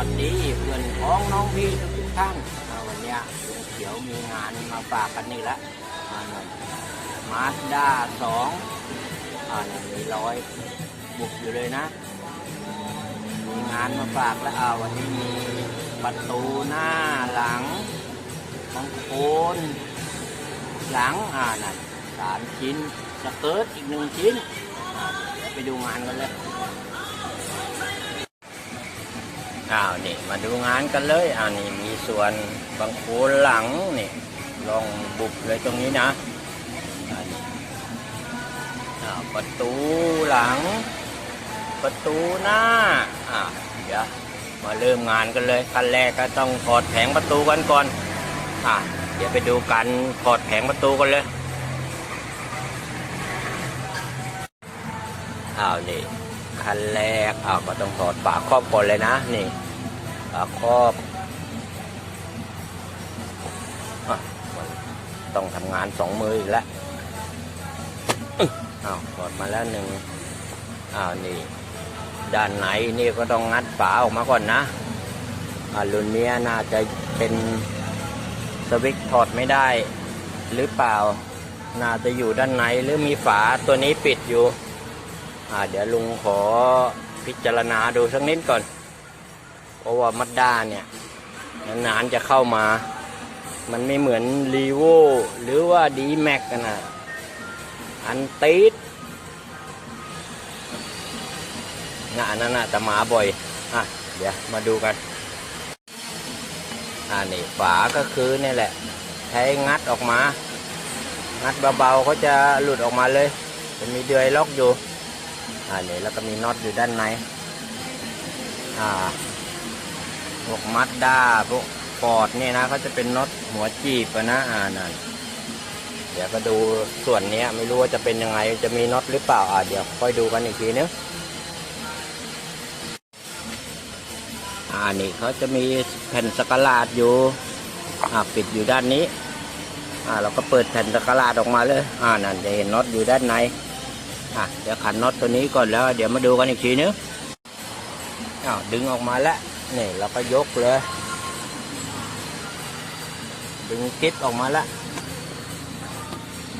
วัสดีเพื่อนพ้องน้องพี่ทุกท่านอ่าวันนี้ลุงเขียวมีงานมาฝากกันนี่ละมาสด้าสองอ่าเนี่ยมีร้อยบุกอยู่เลยนะ มีงานมาฝากแล้วอ่าวันนี้มีประตูหน้าหลังของโคนหลังอ่านั่นสามชิ้นสเกิร์ตอีกหนึ่งชิ้นไปดูงานกันเลย อ้าวนี่มาดูงานกันเลยอ้าวนี่มีส่วนบางโคนหลังนี่ลองบุบเลยตรงนี้นะอ้าวประตูหลัง ประตูหน้าอ่าเดี๋ยวมาเริ่มงานกันเลยขั้นแรกก็ต้องถอดแผงประตูกันก่อนอ่าเดี๋ยวไปดูการถอดแผงประตูกันเลยอ้าวนี่ ขั้นแรกอ้าวก็ต้องถอดฝาครอบก่อนเลยนะ นี่ฝาครอบอต้องทำงานสองมืออีกแล้วอ้าวถอดมาแล้วหนึ่งอ้าวนี่ ด้านไหนนี่ก็ต้องงัดฝาออกมาก่อนนะอ่ารุ่นเนี้ยน่าจะเป็นสวิตช์ถอดไม่ได้ หรือเปล่า น่าจะอยู่ด้านในหรือมีฝาตัวนี้ปิดอยู่ อ่าเดี๋ยวลุงขอพิจารณาดูสักนิดก่อน เพราะว่ามัดด้าเนี่ยนานๆจะเข้ามา มันไม่เหมือนรีโวหรือว่าดีแม็กกันนะอันตีดงานนั้นนะแต่มาบ่อย อะ เดี๋ยวมาดูกัน อ่านี่ฝาก็คือนี่แหละ ใช้งัดออกมา งัดเบาๆเขาจะหลุดออกมาเลย จะมีเดือยล็อกอยู่ อ่าเนี่ยแล้วก็มีน็อตอยู่ด้านในอ่าพวกมัดด้าพวกปอดเนี่ยนะเขาจะเป็นน็อตหัวจีบนะอ่านั่นเดี๋ยวก็ดูส่วนเนี้ยไม่รู้ว่าจะเป็นยังไงจะมีน็อตหรือเปล่าอ่าเดี๋ยวค่อยดูกันอีกทีนึงอ่านี่เขาจะมีแผ่นสกลาดอยู่อ่าปิดอยู่ด้านนี้อ่าเราก็เปิดแผ่นสกลาดออกมาเลยอ่านั่นจะเห็นน็อตอยู่ด้านใน อะเดี๋ยวขันน็อตตัวนี้ก่อนแล้ว เดี๋ยวมาดูกันอีกทีนึงอ้าวดึงออกมาแล้วนี่เราก็ยกเลย ดึงกิ๊บออกมาแล้ว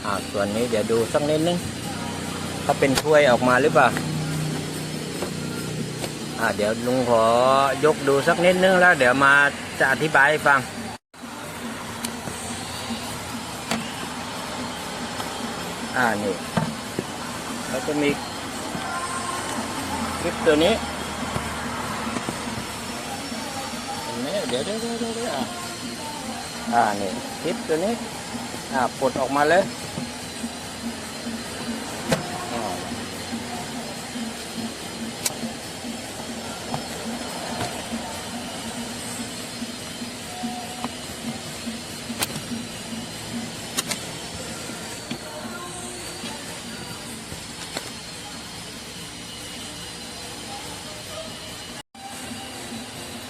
อ่าส่วนนี้เดี๋ยวดูสักนิดนึงเขาเป็นถ้วยออกมาหรือเปล่าอ่าเดี๋ยวลุงขอยกดูสักนิดนึงแล้ว เดี๋ยวมาจะอธิบายให้ฟังอ่านี่ เขาจะมีคลิปตัวนี้เดี๋ยวเดี๋ยวเดี๋ยวเดี๋ยวอะอ่านี่คลิปตัวนี้อ่าปลดออกมาเลย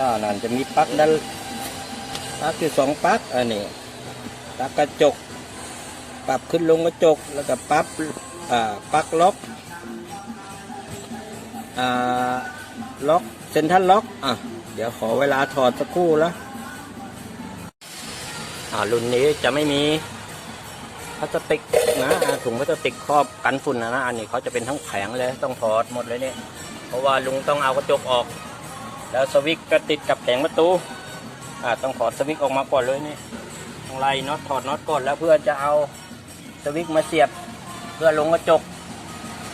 อ่านั่นจะมีปลั๊กด้านปลั๊กอยู่สองปลั๊กอันนี้ปลั๊กกระจก ปรับขึ้นลงกระจกแล้วก็ปรับอ่าปลั๊กล็อกอ่าล็อกเซนทันล็อกอะเดี๋ยวขอเวลาถอดสักครู่ล้วอ่ารุ่นนี้จะไม่มีพลาสติกนะถุงพลาสติกครอบกันฝุ่นนะนะอันนี้เขาจะเป็นทั้งแข็งเลยต้องถอดหมดเลยเนี่ยเพราะว่าลุงต้องเอากระจกออก แล้วสวิตก็ติดกับแผงประตูอ่าต้องถอดสวิตออกมาก่อนเลยนี่ต้องไล่น็อตถอดน็อตก่อนแล้วเพื่อจะเอาสวิตมาเสียบเพื่อลงกระจก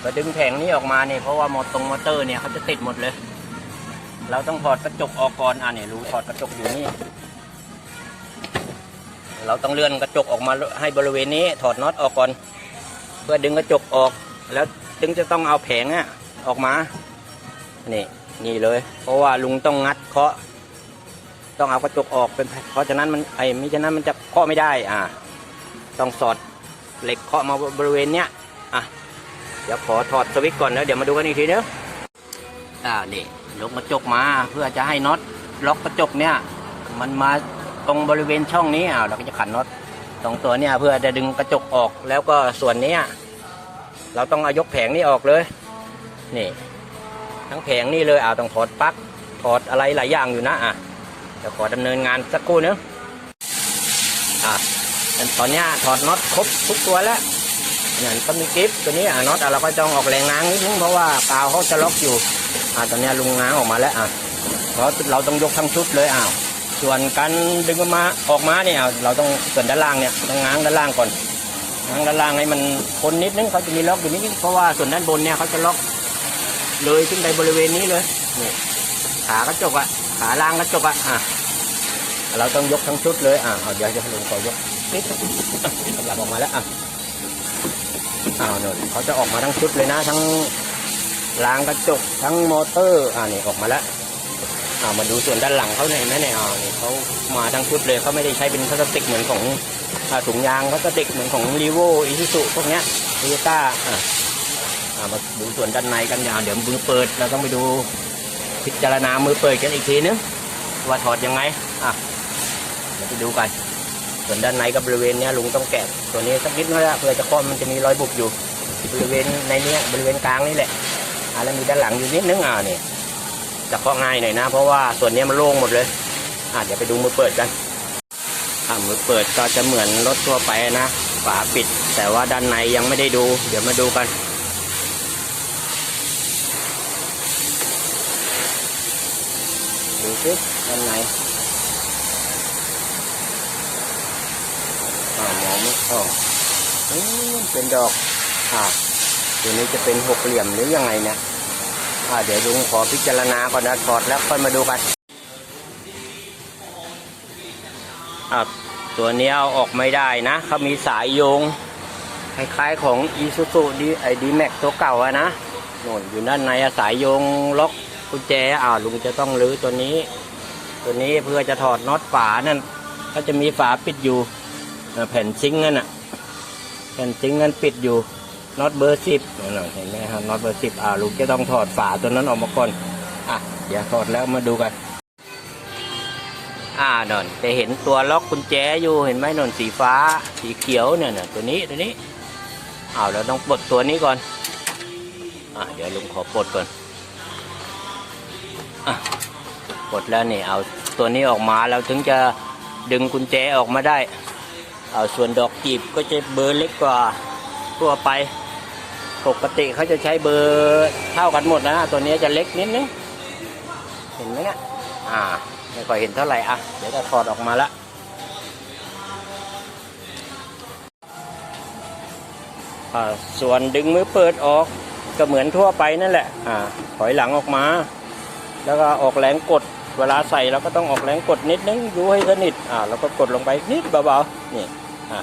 ก็ดึงแผงนี้ออกมาเนี่ยเพราะว่ามอตรงมอเตอร์เนี่ยเขาจะติดหมดเลย เราต้องถอดกระจกออกก่อนอ่าเนี่ยรู้ถอดกระจกอยู่นี่เราต้องเลื่อนกระจกออกมาให้บริเวณนี้ถอดน็อตออกก่อน เพื่อดึงกระจกออก แล้วถึงจะต้องเอาแผงอะออกมานี่ นี่เลย เพราะว่าลุงต้องงัดเคาะ ต้องเอากระจกออกเป็นเพราะฉะนั้นมันไอ้มิฉะนั้นมันจะเคาะไม่ได้อ่าต้องสอดเหล็กเคาะมาบริเวณเนี้ยอะเดี๋ยวขอถอดสวิตช์ก่อนแล้วเดี๋ยวมาดูกันอีกทีเนอะอ่านี่ยกกระจกมาเพื่อจะให้น็อตล็อกกระจกเนี้ยมันมาตรงบริเวณช่องนี้อ่าเราก็จะขันน็อตตรงตัวเนี้ยเพื่อจะดึงกระจกออกแล้วก็ส่วนเนี้ยเราต้องเอายกแผงนี้ออกเลย นี่ ทั้งแผงนี่เลยเอาต้องถอดปลั๊กถอดอะไรหลายอย่างอยู่นะอะเดี๋ยวขอดำเนินงานสักครู่นึงอะตอนนี้ถอดน็อตครบทุกตัวแล้วเนี่ยก็มีกิฟตัวนี้อะน็อตเราก็ต้องออกแรงง้างนิดนึงเพราะว่ากาวเขาจะล็อกอยู่อะตอนนี้ลุงง้างออกมาแล้วอะเพราะเราต้องยกทั้งชุดเลยอ้าวส่วนการดึงออกมาออกมาเนี่ยเราต้องส่วนด้านล่างเนี่ยต้องง้างด้านล่างก่อนง้างด้านล่างให้มันพ้นนิดนึงเขาจะมีล็อกอยู่นิดนึงเพราะว่าส่วนด้านบนเนี่ยเขาจะล็อก เลยขึ้นไปบริเวณนี้เลยนี่ขากระจกอะขาล่างกระจกอะอะ เราต้องยกทั้งชุดเลยอะเอาเดี๋ยวจะลงขอยกนิดกำลังออกมาแล้วอะอ้าวเนี่ยเขาจะออกมาทั้งชุดเลยนะ ทั้งรางกระจกทั้งมอเตอร์อ่านี่ออกมาแล้วอ่ามาดูส่วนด้านหลังเขาเนี่ยนไหมเนี่ยอ่านี่เขามาทั้งชุดเลยเขาไม่ได้ใช้เป็นพลาสติกเหมือนของถุงยางพลาสติกเหมือนของรีโวอิซูซุพวกเนี้ยโตโยต้าอ่า มาดูส่วนด้านในกันอย่างเดี๋ยวมือเปิดเราต้องไปดูพิจารณามือเปิดกันอีกทีนึงว่าถอดยังไงอะเดี๋ยวไปดูกัน ส่วนด้านในกับบริเวณเนี้ยลุงต้องแกะตัวนี้สักนิดนึงนะเพื่อจะคล้อมมันจะมีรอยบุบอยู่ บริเวณในเนี้ยบริเวณกลางนี่แหละอะแล้วมีด้านหลังอยู่นิดนึงอ่านี่จะเคาะง่ายหน่อยนะ เพราะว่าส่วนเนี้ยมันโล่งหมดเลยอะเดี๋ยวไปดูมือเปิดกันอะมือเปิดก็จะเหมือนรถทั่วไปนะฝาปิด แต่ว่าด้านในยังไม่ได้ดู เดี๋ยวมาดูกัน ดู สิด้านในอ่ามองไม่ออกอืมเป็นดอกอ่าตัวนี้จะเป็นหกเหลี่ยมหรือยังไงเนี่ยอ่าเดี๋ยวลุงขอพิจารณาก่อนนะถอดแล้วค่อยมาดูกันอ่าตัวนี้เอาออกไม่ได้นะเขามีสายโยงคล้ายๆของอีซูซูดีไอดีแม็กตัวเก่าอะนะโน่นอยู่ด้านในสายโยงล็อก กุญแจอ่าลุงจะต้องรื้อตัวนี้ ตัวนี้เพื่อจะถอดน็อตฝานั่นก็จะมีฝาปิดอยู่แผ่นซิงค์นั่นน่ะแผ่นซิงค์นั้นปิดอยู่น็อตเบอร์สิบเห็นไหมครับน็อตเบอร์สิบอ่าลุงจะต้องถอดฝาตัวนั้นออกมาก่อนอะเดี๋ยวถอดแล้วมาดูกันอ่านนจะเห็นตัวล็อกกุญแจอยู่เห็นไหมนนสีฟ้าสีเขียวเนี่ยน่ะตัวนี้ตัวนี้อ้าวเราต้องปลดตัวนี้ก่อนอะเดี๋ยวลุงขอปลดก่อน อะปลดแล้วนี่เอาตัวนี้ออกมาเราถึงจะดึงกุญแจออกมาได้ เอาส่วนดอกจีบก็จะเบอร์เล็กกว่าทั่วไป ปกติเขาจะใช้เบอร์เท่ากันหมดนะ ตัวนี้จะเล็กนิดนึง เห็นไหมเนี่ยอ่า ไม่ค่อยเห็นเท่าไหร่อะ เดี๋ยวจะถอดออกมาละอ่าส่วนดึงมือเปิดออกก็เหมือนทั่วไปนั่นแหละ อ่า ถอยหลังออกมา แล้วก็ออกแรงกด เวลาใส่เราก็ต้องออกแรงกดนิดนึงยูให้สนิทอ่าแล้วก็กดลงไปนิดเบาๆนี่อ่า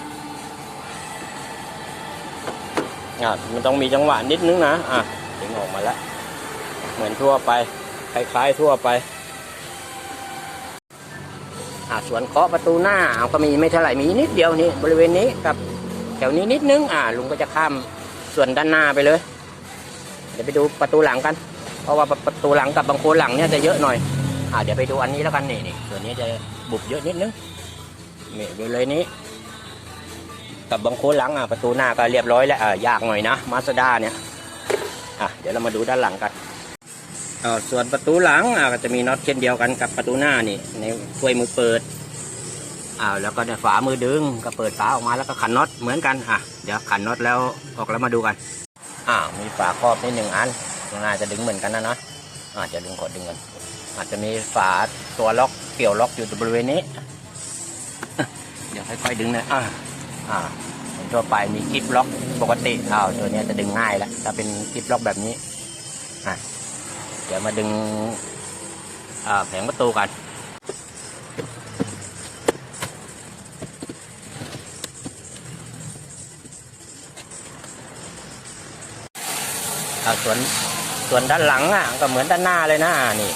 อ่ามันต้องมีจังหวะนิดนึงนะอะดึงออกมาแล้ว เหมือนทั่วไปคล้ายๆทั่วไปอ่าส่วนเคาะประตูหน้าเอาก็มีไม่เท่าไหร่มีนิดเดียวนี่บริเวณนี้กับแถวนี้นิดนึงอ่าลุงก็จะข้ามส่วนด้านหน้าไปเลย เดี๋ยวไปดูประตูหลังกัน เพราะว่าประตูหลังกับบางโคนหลังเนี่ยจะเยอะหน่อยอ่าเดี๋ยวไปดูอันนี้แล้วกันนี่นี่ส่วนนี้จะบุบเยอะนิดนึงนี่บริเวณนี้ กับบางโคนหลังอะประตูหน้าก็เรียบร้อยแล้วอ่ายากหน่อยนะมาสด้าเนี่ยอะเดี๋ยวเรามาดูด้านหลังกันเอ่อส่วนประตูหลังอ่าก็จะมีน็อตเช่นเดียวกันกับประตูหน้านี่ ในถ้วยมือเปิดอ่าแล้วก็ในฝามือดึงก็เปิดฝาออกมาแล้วก็ขันน็อตเหมือนกันอะเดี๋ยวขันน็อตแล้วออกแล้วมาดูกันอ่ามีฝาครอบนี่หนึ่งอัน น่าจะดึงเหมือนกันนะเนาะอาจจะดึงกดดึงกัน อาจจะมีฝาตัวล็อกเกี่ยวล็อกอยู่บริเวณนี้ เดี๋ยวค่อยๆดึงนะอ่าอ่าทั่วไปมีกิฟล็อกปกติอ้าวตัวนี้จะดึงง่ายแหละถ้าเป็นกิฟล็อกแบบนี้อะเดี๋ยวมาดึงอ่าแผงประตูกันอาส่วน ส่วนด้านหลังอะก็เหมือนด้านหน้าเลยนะนี่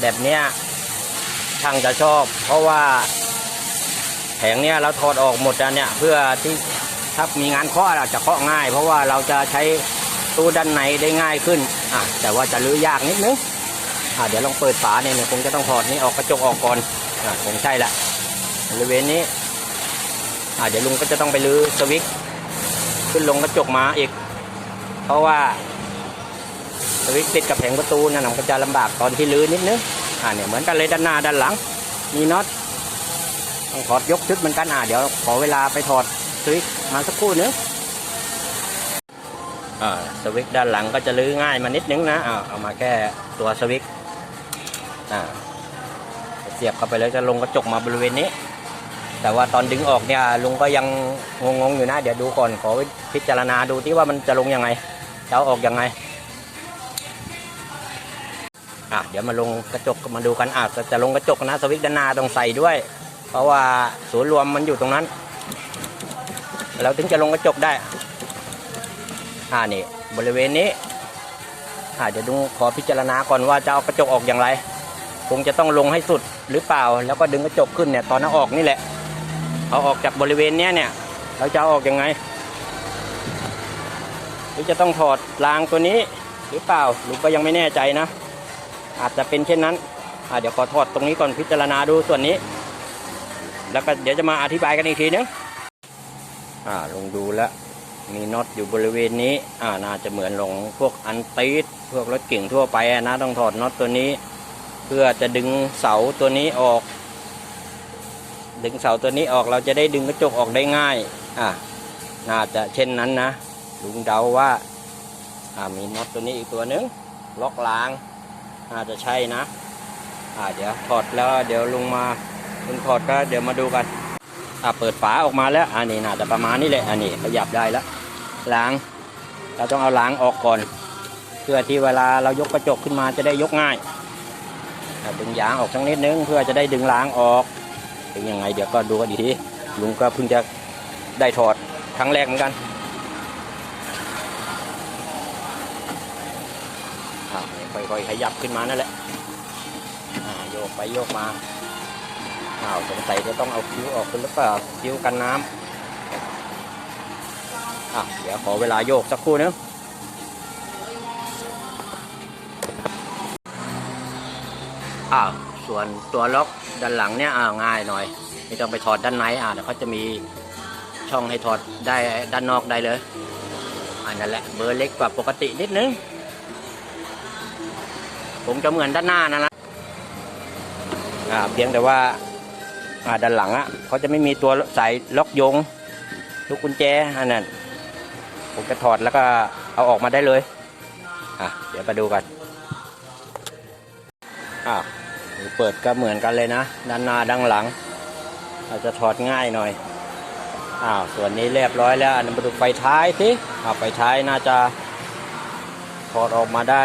แบบเนี้ยช่างจะชอบ เพราะว่าแผงเนี้ยเราถอดออกหมดแล้วเนี่ยเพื่อที่ถ้ามีงานเคาะอาจะเคาะง่าย เพราะว่าเราจะใช้ตู้ด้านในได้ง่ายขึ้นอะแต่ว่าจะรื้อยากนิดนึงอะเดี๋ยวลองเปิดฝาเนี่ยคงจะต้องถอดนี่ออกกระจกออกก่อนอะคงใช่แหละบริเวณนี้อะเดี๋ยวลุงก็จะต้องไปรื้อสวิตช์ขึ้นลงกระจกมาอีก เพราะว่า สวิตช์ติดกับแผงประตูนั่นมันก็จะลำบากตอนที่ลื้อนิดนึงอ่าเนี่ยเหมือนกันเลยด้านหน้าด้านหลัง มีน็อตต้องถอดยกชุดเหมือนกันอ่าเดี๋ยวขอเวลาไปถอดสวิตช์มาสักครู่นึงอ่าสวิตช์ด้านหลังก็จะลื้อง่ายมานิดนึงนะอ่าเอามาแค่ตัวสวิตช์อ่าเสียบเข้าไปแล้วจะลงกระจกมาบริเวณนี้ แต่ว่าตอนดึงออกเนี่ยลุงก็ยังงงๆอยู่นะ เดี๋ยวดูก่อนขอพิจารณาดูที่ว่ามันจะลงยังไงจะออกยังไง อะเดี๋ยวมาลงกระจกมาดูกันอะจะลงกระจกนะสวิตช์ด้านหน้าต้องใส่ด้วย เพราะว่าศูนย์รวมมันอยู่ตรงนั้น เราถึงจะลงกระจกได้อ่านี่บริเวณนี้อ่าเดี๋ยวดูขอพิจารณาก่อนว่าจะเอากระจกออกอย่างไรคงจะต้องลงให้สุดหรือเปล่า แล้วก็ดึงกระจกขึ้นเนี่ยตอนเอาออกนี่แหละ เอาออกจากบริเวณเนี้ยเนี่ย เราจะออกยังไงหรือจะต้องถอดรางตัวนี้หรือเปล่าลุงก็ยังไม่แน่ใจนะ อาจจะเป็นเช่นนั้นเดี๋ยวขอถอดตรงนี้ก่อนพิจารณาดูส่วนนี้ แล้วก็เดี๋ยวจะมาอธิบายกันอีกทีนึงอ่าลองดูแล้วมีน็อตอยู่บริเวณนี้อ่าน่าจะเหมือนลงพวกอันตีดพวกรถเก่งทั่วไปนะต้องถอดน็อตตัวนี้ เพื่อจะดึงเสาตัวนี้ออก ดึงเสาตัวนี้ออกเราจะได้ดึงกระจกออกได้ง่ายอ่าน่าจะเช่นนั้นนะลุงเดาว่าอ่ามีน็อตตัวนี้อีกตัวหนึงล็อกราง น่าจะใช่นะอ่าเดี๋ยวถอดแล้วเดี๋ยวลุงมาลุงถอดก็เดี๋ยวมาดูกันอ่าเปิดฝาออกมาแล้วอันนี้น่าจะประมาณนี้แหละอันนี้ขยับได้แล้วล้างเราต้องเอาล้างออกก่อน เพื่อที่เวลาเรายกกระจกขึ้นมาจะได้ยกง่ายดึงยางออกสักนิดนึงเพื่อจะได้ดึงล้างออกเป็นยังไงเดี๋ยวก็ดูกันอีทีลุงก็เพิ่งจะได้ถอดครั้งแรกเหมือนกันอะ ค่อยๆขยับขึ้นมานั่นแหละโยกไปโยกมาอ้าวสงสัยจะต้องเอาคิ้วออกคุณหรือเปล่าคิ้วกันน้ำอะเดี๋ยวขอเวลาโยกสักครู่นึงอ้าวส่วนตัวล็อกด้านหลังเนี่ยอ่าง่ายหน่อย ไม่ต้องไปถอดด้านในอ่าเดี๋ยวเขาจะมีช่องให้ถอดได้ด้านนอกได้เลยอันนั้นแหละเบอร์เล็กกว่าปกตินิดนึง ผมจะเหมือนด้านหน้านะนะอ่าเพียงแต่ว่าอ่าด้านหลังอะเขาจะไม่มีตัวใส่ล็อกยงลูกกุญแจอันนั้นผมจะถอดแล้วก็เอาออกมาได้เลยอะเดี๋ยวไปดูกันอ้าเปิดก็เหมือนกันเลยนะด้านหน้าด้านหลัง อาจจะถอดง่ายหน่อยอ้าวส่วนนี้เรียบร้อยแล้วอันนี้มาดูไฟท้ายสิอ้าวไฟท้ายน่าจะถอดออกมาได้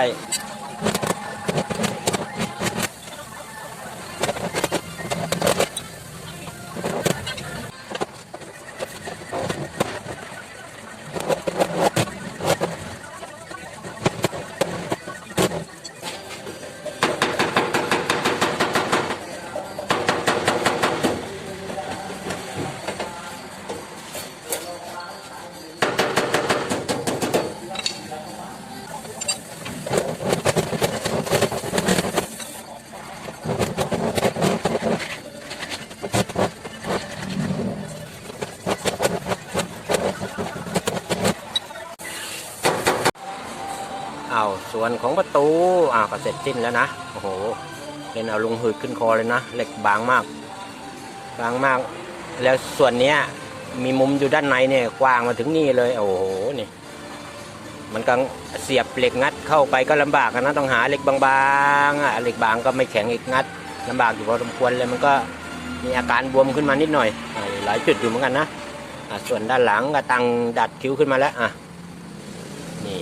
อ้าว ส่วนของประตูอ้าก็เสร็จสิ้นแล้วนะโอ้โหเล่นเอาลุงหืดขึ้นคอเลยนะเหล็กบางมาก บางมาก แล้วส่วนเนี้ยมีมุมอยู่ด้านในเนี่ยกว้างมาถึงนี่เลย โอ้โหนี่มันก็เสียบเหล็กงัดเข้าไปก็ลำบากนะต้องหาเหล็กบางๆอะเหล็กบางก็ไม่แข็งอีกงัดลำบากอยู่พอสมควรเลยมันก็มีอาการบวมขึ้นมานิดหน่อยอหลายจุดอยู่เหมือนกันนะะส่วนด้านหลังก็ตังดัดคิ้วขึ้นมาแล้วอะนี่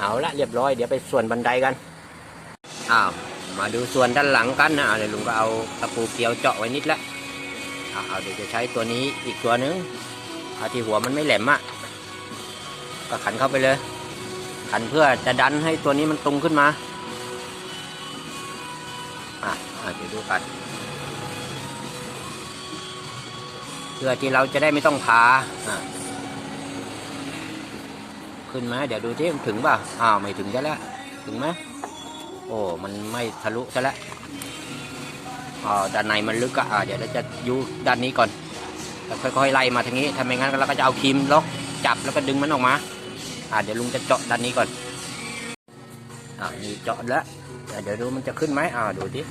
เอาละเรียบร้อยเดี๋ยวไปส่วนบันไดกันอ้าวมาดูส่วนด้านหลังกันนะอะเดี๋ยวลุงก็เอาตะปูเกลียวเจาะไว้นิดละอะเอาเดี๋ยวจะใช้ตัวนี้อีกตัวนึงเอาที่หัวมันไม่แหลมอะก็ขันเข้าไปเลย ขันเพื่อจะดันให้ตัวนี้มันตรงขึ้นมาอะเดี๋ยวดูกันเพื่อที่เราจะได้ไม่ต้องพาอะ ขึ้นไหมเดี๋ยวดูที่มันถึงเปล่าอ้าวไม่ถึงซะแล้วถึงไหมโอ้มันไม่ทะลุซะแล้วอ๋อด้านในมันลึกอะอ่าเดี๋ยวเราจะอยู่ด้านนี้ก่อนแล้วค่อยๆไล่มาทางนี้ถ้าไมงั้นเราก็จะเอาครีมล็อกจับแล้วก็ดึงมันออกมาอ่าเดี๋ยวลุงจะเจาะด้านนี้ก่อนอ่านี่เจาะแล้วเดี๋ยวดูมันจะขึ้นไหมอ่าดูดิ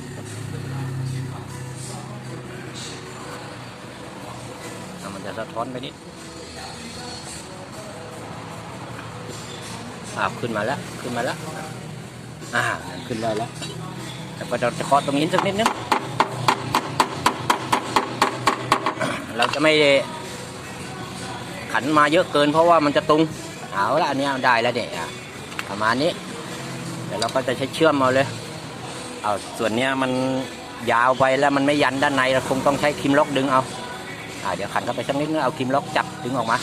อ่มันจะสะท้อนไปนิด อ่าขึ้นมาแล้วขึ้นมาแล้วอ่าขึ้นได้แล้วแต่ก็จะเคาะตรงนี้สักนิดนึงเราจะไม่ขันมาเยอะเกินเพราะว่ามันจะตุงเอาละอันนี้ได้แล้วเนี่ยประมาณนี้เดี๋ยวเราก็จะใช้เชื่อมเอาเลยเอาส่วนเนี้ยมันยาวไปแล้วมันไม่ยันด้านในเราคงต้องใช้คิมล็อกดึงเอาอเดี๋ยวขันเข้าไปสักนิดนึงเอาคิมล็อกจับดึงออกมา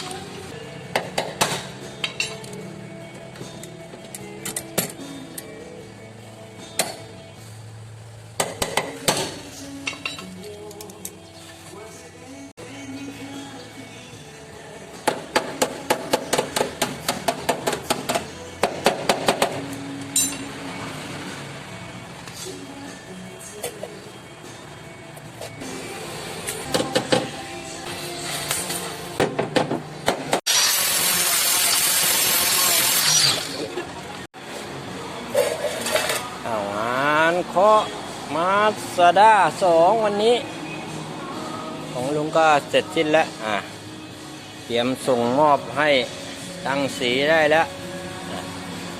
เคาะมาสด้าสองวันนี้ ของลุงก็เสร็จสิ้นแล้ว อะ เตรียมส่งมอบให้ตั้งสีได้แล้วอะ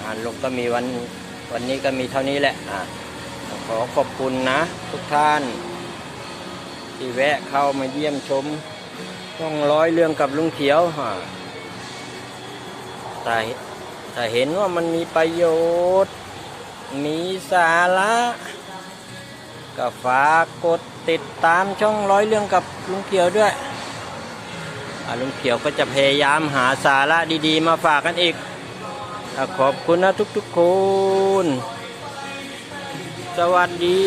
งานลุงก็มีวันวันนี้ก็มีเท่านี้แหละ อะ ขอขอบคุณนะ ทุกท่าน ที่แวะเข้ามาเยี่ยมชมต้องร้อยเรื่องกับลุงเขียวอะแต่แต่เห็นว่ามันมีประโยชน์ มีสาระก็ฝากกดติดตามช่องร้อยเรื่องกับลุงเขียวด้วยลุงเขียวก็จะพยายามหาสาระดีๆ มาฝากกันอีกขอบคุณนะทุกๆคน สวัสดี